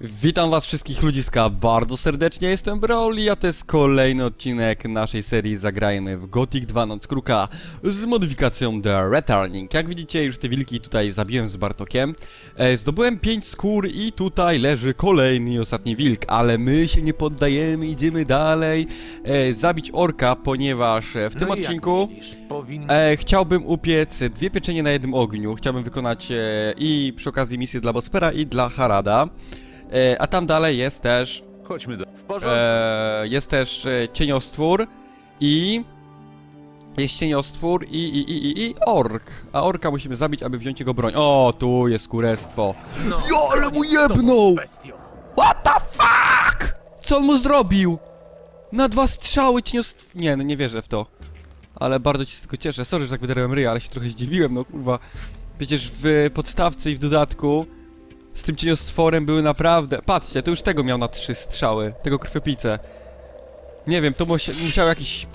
Witam was wszystkich ludziska bardzo serdecznie, jestem Brawly, a to jest kolejny odcinek naszej serii Zagrajmy w Gothic 2 Noc Kruka z modyfikacją The Returning. Jak widzicie już te wilki tutaj zabiłem z Bartokiem, e, zdobyłem 5 skór i tutaj leży kolejny i ostatni wilk, ale my się nie poddajemy, idziemy dalej, e, zabić orka, ponieważ e, w tym No odcinku... myślisz, powinien... E, chciałbym upiec dwie pieczenie na jednym ogniu. Chciałbym wykonać e, i przy okazji misję dla Bospera i dla Harada. E, a tam dalej jest też Chodźmy do... W porządku. e, jest też e, cieniostwór i jest cieniostwór i, i, i, i, i ork. A orka musimy zabić, aby wziąć jego broń. O, tu jest kurestwo. no, Jo, ale mu jebnął! bestio. What the fuck? Co on mu zrobił? Na dwa strzały cieniostw... Nie, no nie wierzę w to. Ale bardzo się z tego cieszę. Sorry, że tak wydarłem ryja, ale się trochę zdziwiłem, no kurwa. Przecież w podstawce i w dodatku z tym cieniostworem były naprawdę... Patrzcie, to już tego miał na trzy strzały. Tego krwiopijcę. Nie wiem, to musia... musiał jakiś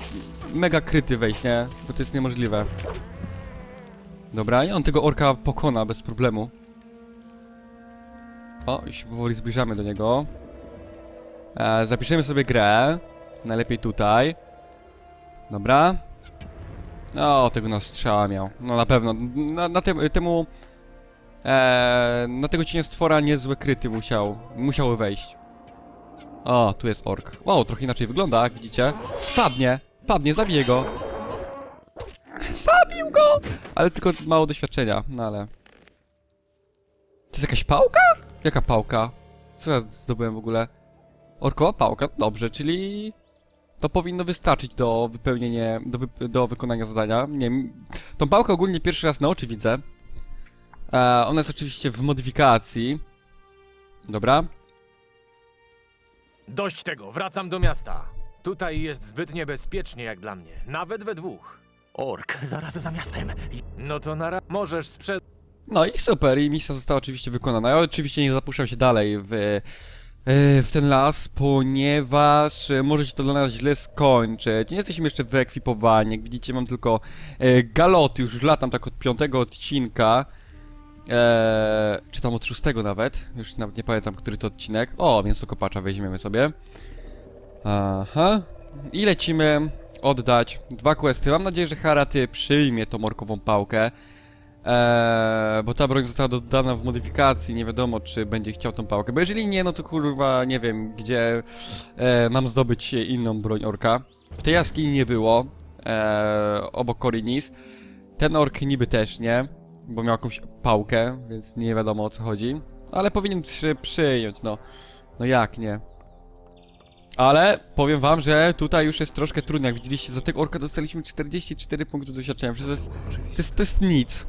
mega kryty wejść, nie? Bo to jest niemożliwe. Dobra, i on tego orka pokona bez problemu. O, i się powoli zbliżamy do niego. E, zapiszemy sobie grę. Najlepiej tutaj. Dobra. O, tego na strzała miał. No na pewno. Na, na tem, temu... E, na tego cieniostwora niezłe kryty musiał. Musiały wejść. O, tu jest ork. Wow, trochę inaczej wygląda, jak widzicie. Padnie. Padnie, zabiję go. Zabił go! Ale tylko mało doświadczenia, no ale... To jest jakaś pałka? Jaka pałka? Co ja zdobyłem w ogóle? Orkowa pałka? Dobrze, czyli... To powinno wystarczyć do wypełnienia, do, wy, do wykonania zadania. Nie wiem, tą pałkę ogólnie pierwszy raz na oczy widzę. E, ona jest oczywiście w modyfikacji. Dobra. Dość tego, wracam do miasta. Tutaj jest zbyt niebezpiecznie jak dla mnie, nawet we dwóch. Ork, zaraz za miastem. No to na ra... możesz sprzed... No i super, i misja została oczywiście wykonana. Ja oczywiście nie zapuszczam się dalej w, e, w ten las, ponieważ e, może się to dla nas źle skończyć. Nie jesteśmy jeszcze wyekwipowani, jak widzicie mam tylko e, galoty, już latam tak od piątego odcinka. E, czy tam od szóstego nawet, już nawet nie pamiętam, który to odcinek. O, mięso kopacza weźmiemy sobie. Aha. I lecimy oddać dwa questy. Mam nadzieję, że Haraty przyjmie tą morkową pałkę. Eee, bo ta broń została dodana w modyfikacji, nie wiadomo czy będzie chciał tą pałkę, bo jeżeli nie, no to kurwa nie wiem, gdzie e, mam zdobyć inną broń orka. W tej jaskini nie było, e, obok Korinis. Ten ork niby też nie, bo miał jakąś pałkę, więc nie wiadomo o co chodzi. Ale powinien przy, przyjąć, no. No jak nie? Ale powiem wam, że tutaj już jest troszkę trudno. Jak widzieliście, za tego orka dostaliśmy 44 punkty doświadczenia. Przecież to jest, to jest, to jest nic.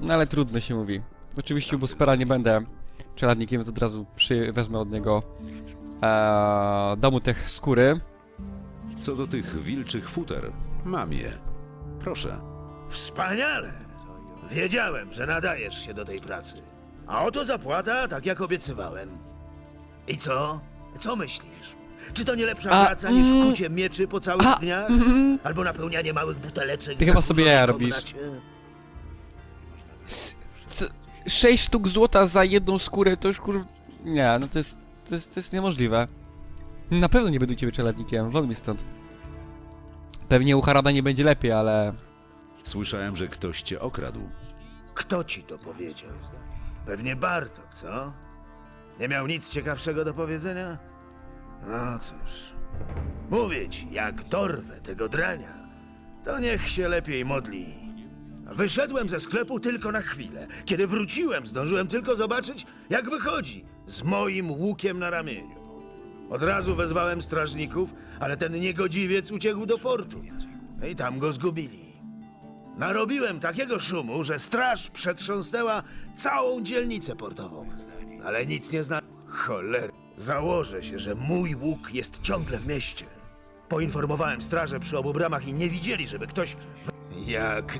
No ale trudno się mówi. Oczywiście u Bospera nie będę czeladnikiem, więc od razu przy, wezmę od niego e, dam mu te skóry. Co do tych wilczych futer, mam je. Proszę. Wspaniale! Wiedziałem, że nadajesz się do tej pracy. A oto zapłata, tak jak obiecywałem. I co? Co myślisz? Czy to nie lepsza A, praca niż mm, kucie mieczy po całych a, dniach? mm. Albo napełnianie małych buteleczek Ty chyba sobie jaja robisz. S- Sześć sztuk złota za jedną skórę to już kur... Nie, no to jest, to jest, to jest niemożliwe. Na pewno nie będę u ciebie czeladnikiem, won mi stąd. Pewnie u Harada nie będzie lepiej, ale... Słyszałem, że ktoś cię okradł. Kto ci to powiedział? Pewnie Bartok, co? Nie miał nic ciekawszego do powiedzenia? No cóż. Mówię ci, jak dorwę tego drania, to niech się lepiej modli. Wyszedłem ze sklepu tylko na chwilę. Kiedy wróciłem, zdążyłem tylko zobaczyć, jak wychodzi z moim łukiem na ramieniu. Od razu wezwałem strażników, ale ten niegodziwiec uciekł do portu. I tam go zgubili. Narobiłem takiego szumu, że straż przetrząsnęła całą dzielnicę portową. Ale nic nie zna... Choler. Założę się, że mój łuk jest ciągle w mieście. Poinformowałem strażę przy obu bramach i nie widzieli, żeby ktoś... w- Jak...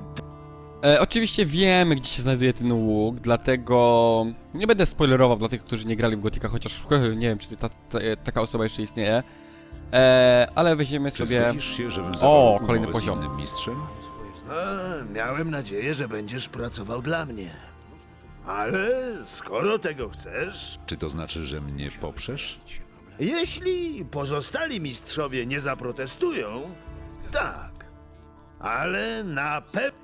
E, oczywiście wiemy, gdzie się znajduje ten łuk, dlatego nie będę spoilerował dla tych, którzy nie grali w Gotika, chociaż nie wiem, czy ta, ta, taka osoba jeszcze istnieje. E, ale weźmiemy Czy sobie... zgodzisz się, żebym kolejny umowę poziom. z innym mistrzem? A, miałem nadzieję, że będziesz pracował dla mnie. Ale skoro tego chcesz, Czy to znaczy, że mnie poprzesz? jeśli pozostali mistrzowie nie zaprotestują, tak. Ale na pewno.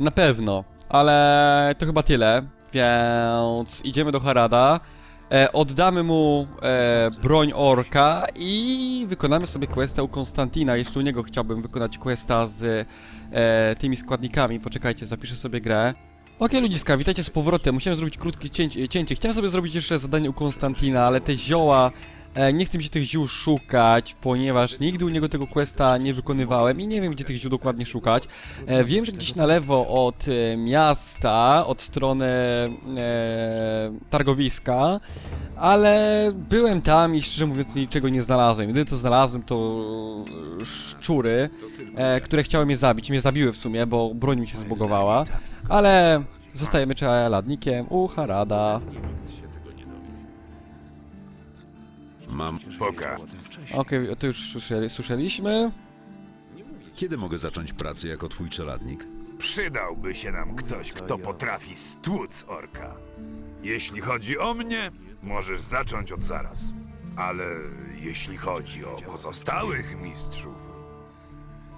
Na pewno, ale to chyba tyle, więc idziemy do Harada, e, oddamy mu e, broń orka i wykonamy sobie questa u Konstantina. Jeszcze u niego chciałbym wykonać questa z e, tymi składnikami. Poczekajcie, zapiszę sobie grę. Okej ludziska, witajcie z powrotem. Musiałem zrobić krótkie cięcie, cięcie. Chciałem sobie zrobić jeszcze zadanie u Konstantina, ale te zioła... E, nie chcę mi się tych ziół szukać, ponieważ nigdy u niego tego questa nie wykonywałem i nie wiem, gdzie tych ziół dokładnie szukać. E, wiem, że gdzieś na lewo od e, miasta, od strony targowiska, ale byłem tam i szczerze mówiąc niczego nie znalazłem. Jedyne co znalazłem to szczury, które chciały mnie zabić. Mnie zabiły w sumie, bo broń mi się zbogowała, ale zostajemy czeladnikiem u Harada. Mam. Poka. Okej, to już słyszeli, słyszeliśmy. Kiedy mogę zacząć pracę jako twój czeladnik? Przydałby się nam ktoś, kto potrafi stłuc orka. Jeśli chodzi o mnie, możesz zacząć od zaraz. Ale jeśli chodzi o pozostałych mistrzów,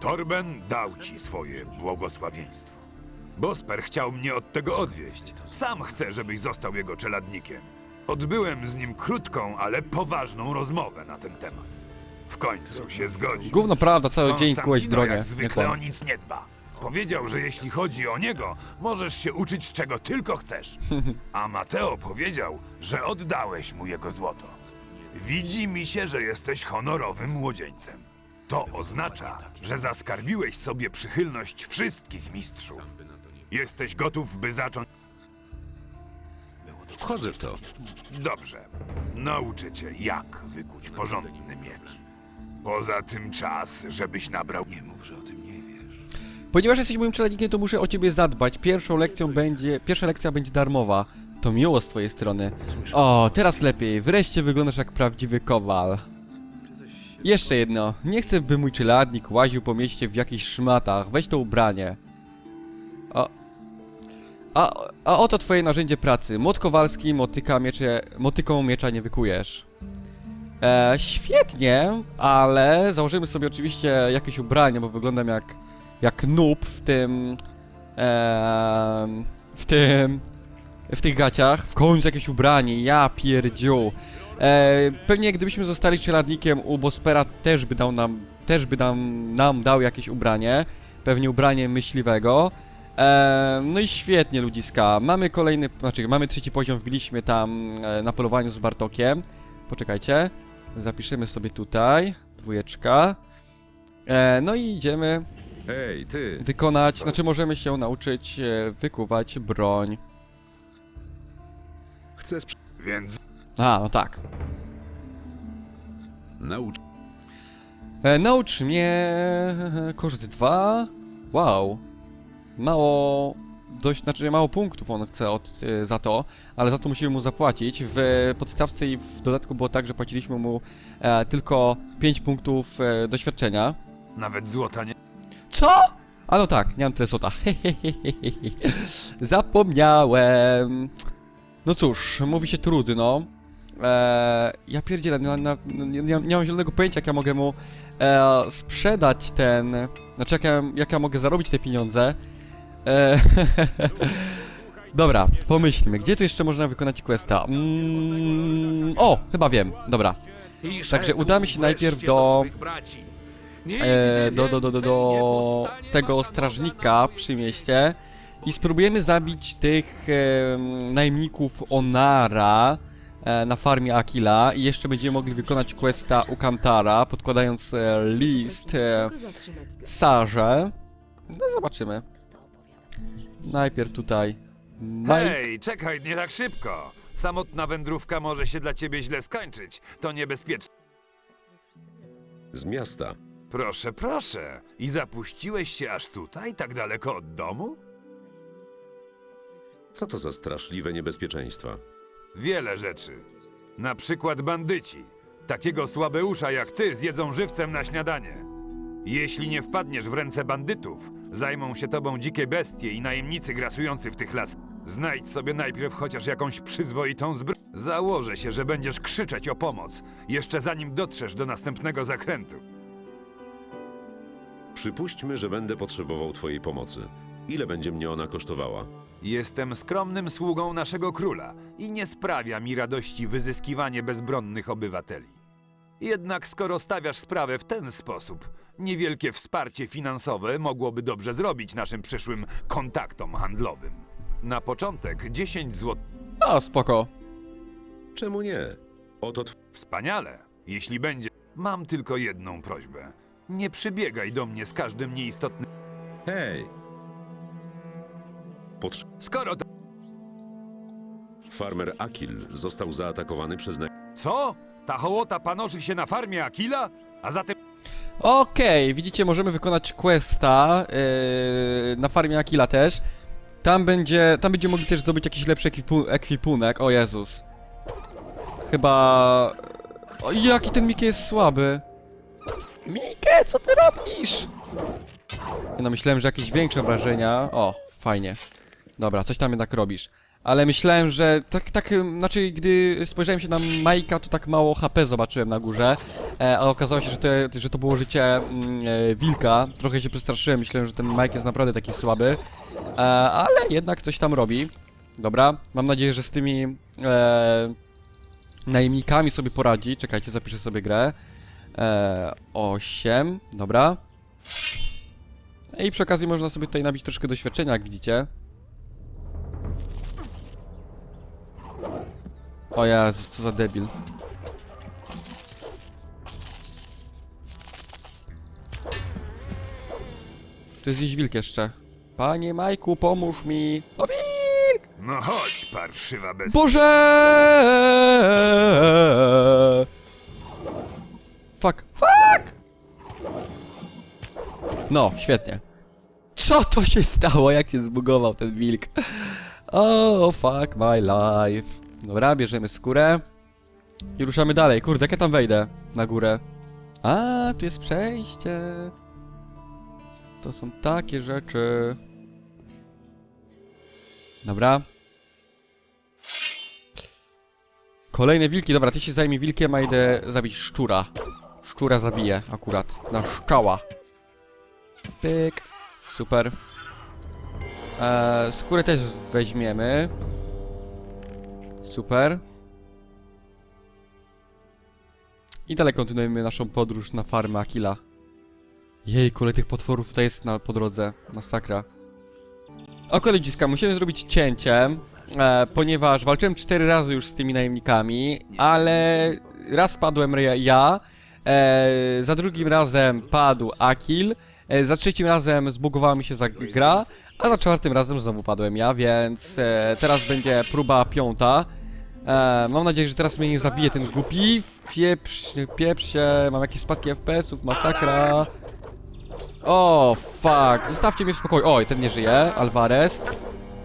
Torben dał ci swoje błogosławieństwo. Bosper chciał mnie od tego odwieść. Sam chce, żebyś został jego czeladnikiem. Odbyłem z nim krótką, ale poważną rozmowę na ten temat. W końcu się zgodził. Gówno prawda, cały dzień Konstantino kułeś bronię. jak Nie zwykle o kłam. nic nie dba. Powiedział, że jeśli chodzi o niego, możesz się uczyć czego tylko chcesz. A Mateo powiedział, że oddałeś mu jego złoto. Widzi mi się, że jesteś honorowym młodzieńcem. To oznacza, że zaskarbiłeś sobie przychylność wszystkich mistrzów. Jesteś gotów, by zacząć... Wchodzę w to. Dobrze. Nauczę cię, jak wykuć porządny miecz. Poza tym czas, żebyś nabrał... Nie mów, że o tym nie wiesz. Ponieważ jesteś moim czeladnikiem, to muszę o ciebie zadbać. Pierwszą lekcją będzie... Pierwsza lekcja będzie darmowa. To miło z twojej strony. O, teraz lepiej. Wreszcie wyglądasz jak prawdziwy kowal. Jeszcze jedno. Nie chcę, by mój czeladnik łaził po mieście w jakichś szmatach. Weź to ubranie. A, a oto twoje narzędzie pracy. Młot kowalski, motyka, miecze... Motyką miecza nie wykujesz. E, świetnie, ale założymy sobie oczywiście jakieś ubranie, bo wyglądam jak jak noob w tym em, w tym w tych gaciach, w końcu jakieś ubranie, ja pierdziu. E, pewnie gdybyśmy zostali czeladnikiem u Bospera też by dał nam, też by nam, nam dał jakieś ubranie, pewnie ubranie myśliwego. E, no i świetnie ludziska, mamy kolejny, znaczy mamy trzeci poziom, wbiliśmy tam e, na polowaniu z Bartokiem. Poczekajcie, zapiszemy sobie tutaj, dwójeczka. E, no i idziemy Ej, ty! wykonać, znaczy możemy się nauczyć e, wykuwać broń. Chcę sprz- Więc A, no tak. naucz. E, naucz mnie e, koszt 2. Wow. Mało dość, znaczy mało punktów on chce od, e, za to, ale za to musimy mu zapłacić. W podstawce i w dodatku było tak, że płaciliśmy mu e, tylko 5 punktów e, doświadczenia. nawet złota nie... Co? A no tak, nie mam tyle złota. Zapomniałem. No cóż, mówi się trudno. Eee, ja pierdzielę, na, na, nie, nie, nie mam zielonego pojęcia, jak ja mogę mu e, sprzedać ten... Znaczy, jak ja, jak ja mogę zarobić te pieniądze. Eee, Dobra, pomyślmy, gdzie tu jeszcze można wykonać questa? Mm, o, chyba wiem, dobra. Także udamy się najpierw do... e, do, do, do, do, do tego strażnika przy mieście i spróbujemy zabić tych e, najemników Onara e, na farmie Akila i jeszcze będziemy mogli wykonać questa u Kantara, podkładając e, list e, Sarze. No zobaczymy. Najpierw tutaj Mike. Hej, czekaj, nie tak szybko. Samotna wędrówka może się dla ciebie źle skończyć. To niebezpieczne. Z miasta. Proszę, proszę. I zapuściłeś się aż tutaj, tak daleko od domu? Co to za straszliwe niebezpieczeństwa? Wiele rzeczy. Na przykład bandyci. Takiego słabeusza jak ty zjedzą żywcem na śniadanie. Jeśli nie wpadniesz w ręce bandytów, zajmą się tobą dzikie bestie i najemnicy grasujący w tych lasach. Znajdź sobie najpierw chociaż jakąś przyzwoitą zbroję. Założę się, że będziesz krzyczeć o pomoc, jeszcze zanim dotrzesz do następnego zakrętu. Przypuśćmy, że będę potrzebował twojej pomocy. Ile będzie mnie ona kosztowała? Jestem skromnym sługą naszego króla i nie sprawia mi radości wyzyskiwanie bezbronnych obywateli. Jednak skoro stawiasz sprawę w ten sposób, niewielkie wsparcie finansowe mogłoby dobrze zrobić naszym przyszłym kontaktom handlowym. Na początek 10 zł. O, spoko. Czemu nie? Oto tw- Wspaniale. Jeśli będzie. Mam tylko jedną prośbę. Nie przybiegaj do mnie z każdym nieistotnym. Hej! Potrz- Skoro to. Farmer Akil został zaatakowany przez naj... Co? Ta hołota panoszy się na farmie Akila? A zatem. Okej, widzicie, możemy wykonać questa yy, na farmie Akila też. Tam będzie, tam będziemy mogli też zdobyć jakiś lepszy ekwipu ekwipunek. O Jezus. Chyba... O, jaki ten Mickey jest słaby. Mickey, co ty robisz? No, myślałem, że jakieś większe obrażenia. O, fajnie. Dobra, coś tam jednak robisz. Ale myślałem, że tak, tak, znaczy, gdy spojrzałem się na Majka, to tak mało HP zobaczyłem na górze. E, a okazało się, że to, że to było życie mm, e, wilka. Trochę się przestraszyłem, myślałem, że ten Mike jest naprawdę taki słaby. E, ale jednak coś tam robi. Dobra, mam nadzieję, że z tymi e, najemnikami sobie poradzi. Czekajcie, zapiszę sobie grę. E, 8, dobra. I przy okazji można sobie tutaj nabić troszkę doświadczenia, jak widzicie. O Jezus, co za debil. To jest gdzieś wilk jeszcze. Panie Majku, pomóż mi. O wilk! No chodź, parszywa bez. Boże! Fuck, fuck! No, świetnie. Co to się stało? Jak się zbugował ten wilk? Oh, fuck my life. Dobra, bierzemy skórę. I ruszamy dalej. Kurde, jak ja tam wejdę na górę? A, tu jest przejście. To są takie rzeczy. Dobra. Kolejne wilki. Dobra, ty się zajmij wilkiem, a idę zabić szczura. Szczura zabiję akurat. Na szczała. Pyk. Super. Eee, skórę też weźmiemy. Super. I dalej kontynuujemy naszą podróż na farmę Akila. Jej, ale tych potworów tutaj jest na, po drodze. Masakra. Ok, ludziska, musimy zrobić cięcie, e, ponieważ walczyłem cztery razy już z tymi najemnikami, ale raz padłem ja- ja, e, za drugim razem padł Akil, e, za trzecim razem zbugowała mi się za gra, a za czwartym razem znowu padłem ja, więc e, teraz będzie próba piąta. E, mam nadzieję, że teraz mnie nie zabije ten głupi. Pieprz, pieprz się, mam jakieś spadki FPS-ów, masakra. O, fuck, zostawcie mnie w spokoju. Oj, ten nie żyje, Alvarez.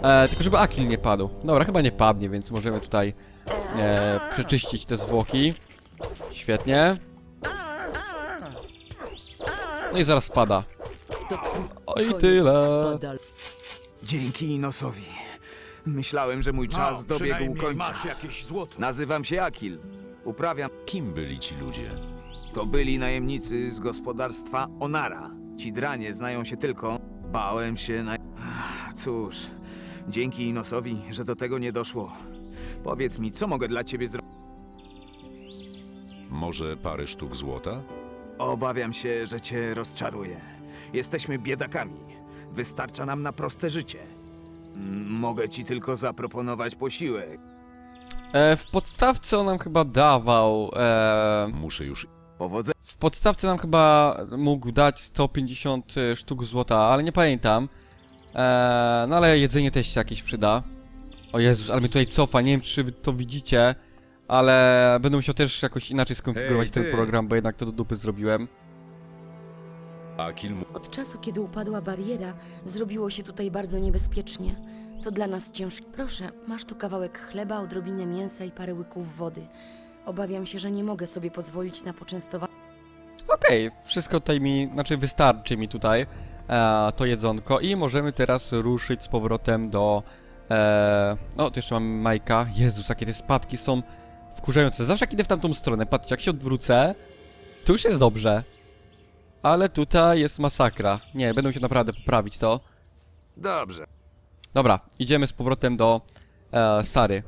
E, tylko żeby Akil nie padł. Dobra, chyba nie padnie, więc możemy tutaj e, przeczyścić te zwłoki. Świetnie. No i zaraz spada. To twój O i koniec, tyle. Dzięki Inosowi. Myślałem, że mój czas dobiegł końca. jakieś złoto. Nazywam się Akil. Uprawiam. Kim byli ci ludzie? To byli najemnicy z gospodarstwa Onara. Ci dranie znają się tylko. Bałem się na. Ach, Cóż, dzięki Inosowi, że do tego nie doszło. Powiedz mi, co mogę dla ciebie zrobić? Może parę sztuk złota? Obawiam się, że cię rozczaruję. Jesteśmy biedakami. Wystarcza nam na proste życie. Mogę ci tylko zaproponować posiłek. E, w podstawce on nam chyba dawał. E, Muszę już... Powodzenia. w podstawce nam chyba mógł dać 150 sztuk złota, ale nie pamiętam. E, no ale jedzenie też się jakieś przyda. O Jezus, ale mnie tutaj cofa, nie wiem czy wy to widzicie, ale będę musiał też jakoś inaczej skonfigurować Hej, ten ty. program, bo jednak to do dupy zrobiłem. Akil mu... Od czasu, kiedy upadła bariera, zrobiło się tutaj bardzo niebezpiecznie. To dla nas ciężkie. Proszę, masz tu kawałek chleba, odrobinę mięsa i parę łyków wody. Obawiam się, że nie mogę sobie pozwolić na poczęstowanie. Okej, wszystko tutaj mi, znaczy wystarczy mi tutaj e, to jedzonko i możemy teraz ruszyć z powrotem do Eee, o, tu jeszcze mamy Majka. Jezus, jakie te spadki są wkurzające. Zawsze jak idę w tamtą stronę, patrzcie, jak się odwrócę, to już jest dobrze. Ale tutaj jest masakra. Nie, będę musiał naprawdę poprawić to. Dobrze. Dobra, idziemy z powrotem do e, Sary.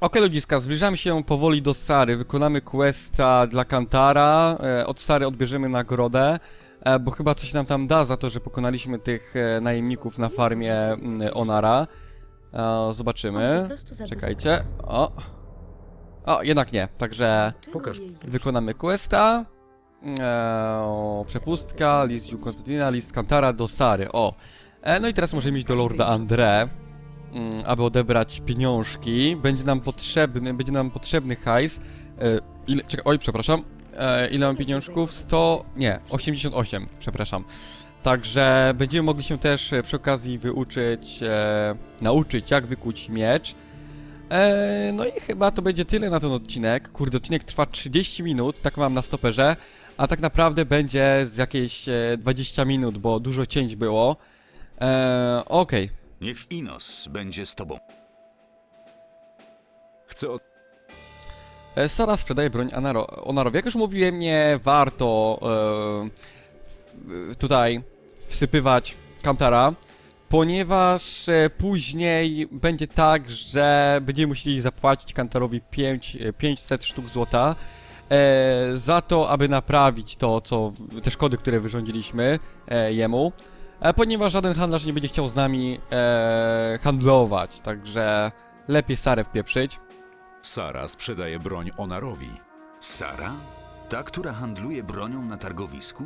Okej ludziska, zbliżamy się powoli do Sary. Wykonamy questa dla Kantara. E, od Sary odbierzemy nagrodę. E, bo chyba coś nam tam da za to, że pokonaliśmy tych e, najemników na farmie mm, Onara. E, zobaczymy. Czekajcie. O. O, jednak nie. Także Pokaż. wykonamy questa. Eee, przepustka, list Dziu Konstantina, list Kantara do Sary. O. E, no i teraz możemy iść do Lorda André, mm, aby odebrać pieniążki. Będzie nam potrzebny, będzie nam potrzebny hajs. E, ile, czekaj, oj, przepraszam. E, ile mam pieniążków? 100, nie, 88, przepraszam. Także będziemy mogli się też przy okazji wyuczyć, e, nauczyć jak wykuć miecz. E, no i chyba to będzie tyle na ten odcinek. Kurde, odcinek trwa 30 minut, tak mam na stoperze, a tak naprawdę będzie z jakieś e, 20 minut, bo dużo cięć było. E, Okej, Niech Inos będzie z tobą. Chcę od... E, Sara sprzedaje broń Anaro Onarowi. Jak już mówiłem, nie warto e, w, tutaj wsypywać Kantara, ponieważ e, później będzie tak, że będziemy musieli zapłacić Kantarowi 5, e, 500 sztuk złota e, za to, aby naprawić to, co te szkody, które wyrządziliśmy e, jemu. E, ponieważ żaden handlarz nie będzie chciał z nami e, handlować, także lepiej Sarę wpieprzyć. Sara sprzedaje broń Onarowi. Sara? Ta, która handluje bronią na targowisku?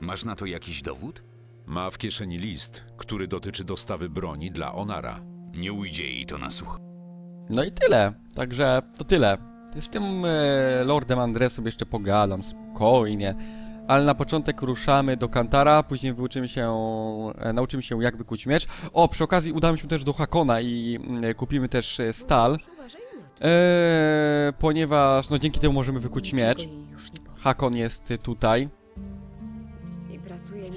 Masz na to jakiś dowód? Ma w kieszeni list, który dotyczy dostawy broni dla Onara. Nie ujdzie jej to na słuch. No i tyle. Także to tyle. Z tym e, Lordem Andresem jeszcze pogadam spokojnie. Ale na początek ruszamy do Kantara, później wyuczymy się, e, nauczymy się jak wykuć miecz. O, przy okazji udamy się też do Hakona i mm, kupimy też e, stal, e, ponieważ no dzięki temu możemy wykuć miecz. Hakon jest e, tutaj.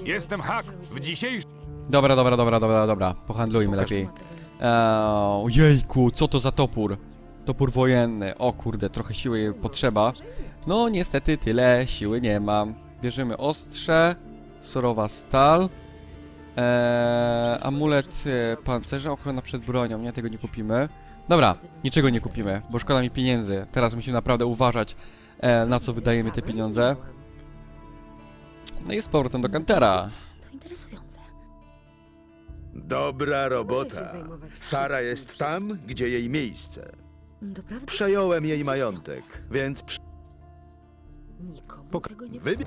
Jestem Hak. W dzisiejszym... Dobra, dobra, dobra, dobra, dobra. Pohandlujmy lepiej. Eee, jejku, co to za topór? Topór wojenny. O kurde, trochę siły potrzeba. No niestety tyle siły nie mam. Bierzemy ostrze, surowa stal, eee, amulet e, pancerza, ochrona przed bronią. Nie, tego nie kupimy. Dobra, niczego nie kupimy, bo szkoda mi pieniędzy. Teraz musimy naprawdę uważać, e, na co wydajemy te pieniądze. No i z powrotem do Kantera. To interesujące. Dobra robota. Sara jest tam, gdzie jej miejsce. Doprawdy? Przejąłem jej majątek, więc przy... Nikomu tego nie powtarzaj.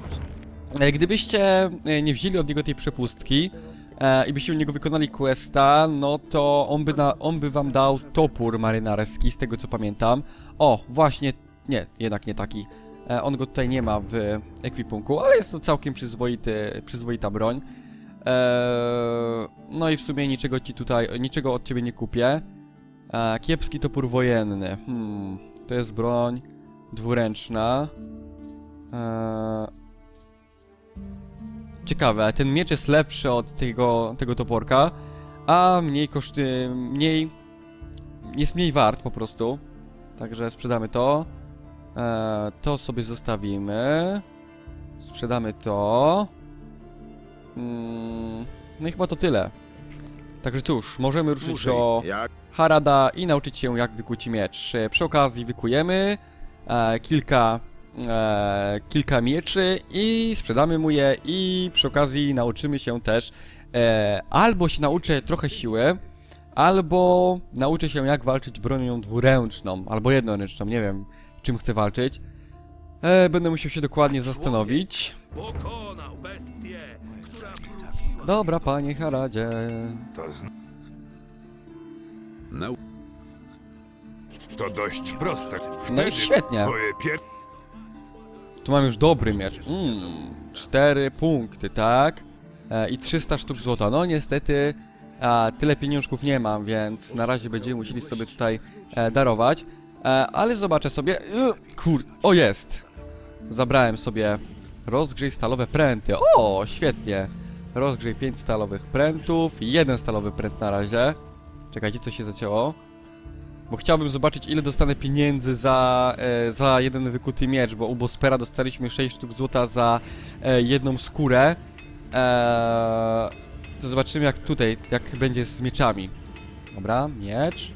E, Gdybyście e, nie wzięli od niego tej przepustki e, i byście u niego wykonali questa, no to on by, na, on by wam dał topór marynarski, z tego co pamiętam. O, właśnie, nie, jednak nie taki. E, on go tutaj nie ma w ekwipunku, ale jest to całkiem przyzwoity, przyzwoita broń. E, no i w sumie niczego ci tutaj, niczego od ciebie nie kupię. E, kiepski topór wojenny. Hmm, to jest broń dwuręczna. E, Ciekawe, ten miecz jest lepszy od tego, tego toporka, a mniej koszty, mniej, jest mniej wart po prostu. Także sprzedamy to. E, to sobie zostawimy. Sprzedamy to. Mm, no i chyba to tyle. Także cóż, możemy ruszyć Muszę do Jak Harada i nauczyć się jak wykuć miecz. E, Przy okazji wykujemy e, kilka, e, kilka mieczy i sprzedamy mu je i przy okazji nauczymy się też e, albo się nauczę trochę siły, albo nauczę się jak walczyć bronią dwuręczną, albo jednoręczną, nie wiem czym chcę walczyć. E, będę musiał się dokładnie zastanowić. Pokonał. Dobra, panie Haradzie. To, zn- Nau... to dość proste. No Wtedy i świetnie. Twoje pier... Tu mam już dobry miecz. Mm, 4 punkty, tak? E, I 300 sztuk złota. No niestety tyle pieniążków nie mam, więc na razie będziemy musieli sobie tutaj e, darować. E, ale zobaczę sobie. Y, kur... O jest! Zabrałem sobie rozgrzej stalowe pręty. O, świetnie. Rozgrzej 5 stalowych prętów. Jeden stalowy pręt na razie. Czekajcie, co się zacięło. Bo chciałbym zobaczyć, ile dostanę pieniędzy za, e, za jeden wykuty miecz, bo u Bospera dostaliśmy 6 sztuk złota za e, jedną skórę. Eee, to zobaczymy, jak tutaj, jak będzie z mieczami. Dobra, miecz.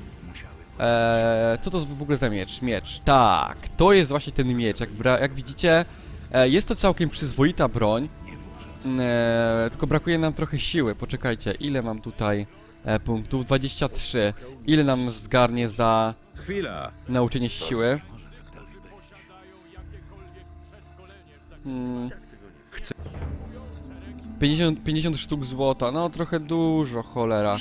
Eee, co to w ogóle za miecz? Miecz, tak, to jest właśnie ten miecz. Jak, jak widzicie, e, jest to całkiem przyzwoita broń. Eee, tylko brakuje nam trochę siły. Poczekajcie, ile mam tutaj e, punktów? 23. Ile nam zgarnie za Chwila. nauczenie się siły? Hmm. 50, 50 sztuk złota, no trochę dużo, cholera.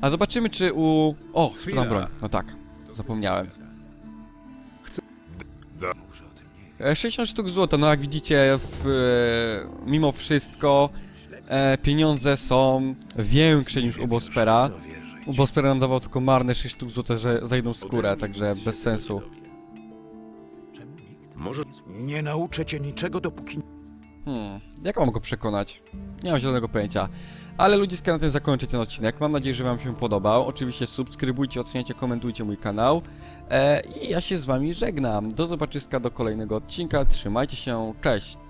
A zobaczymy czy u... O, sprzedam broń. No tak, zapomniałem. E, 60 sztuk złota, no jak widzicie, w, e, mimo wszystko e, pieniądze są większe niż u Bospera. U Bospera nam dawał tylko marne 6 sztuk złota że, za jedną skórę, także bez sensu. Nie nauczę cię niczego, dopóki Hmm, jak mam go przekonać? Nie mam zielonego pojęcia. Ale ludziska, na tym zakończę ten odcinek. Mam nadzieję, że wam się podobał. Oczywiście subskrybujcie, oceniajcie, komentujcie mój kanał. E, I ja się z wami żegnam. Do zobaczyska do kolejnego odcinka. Trzymajcie się, cześć!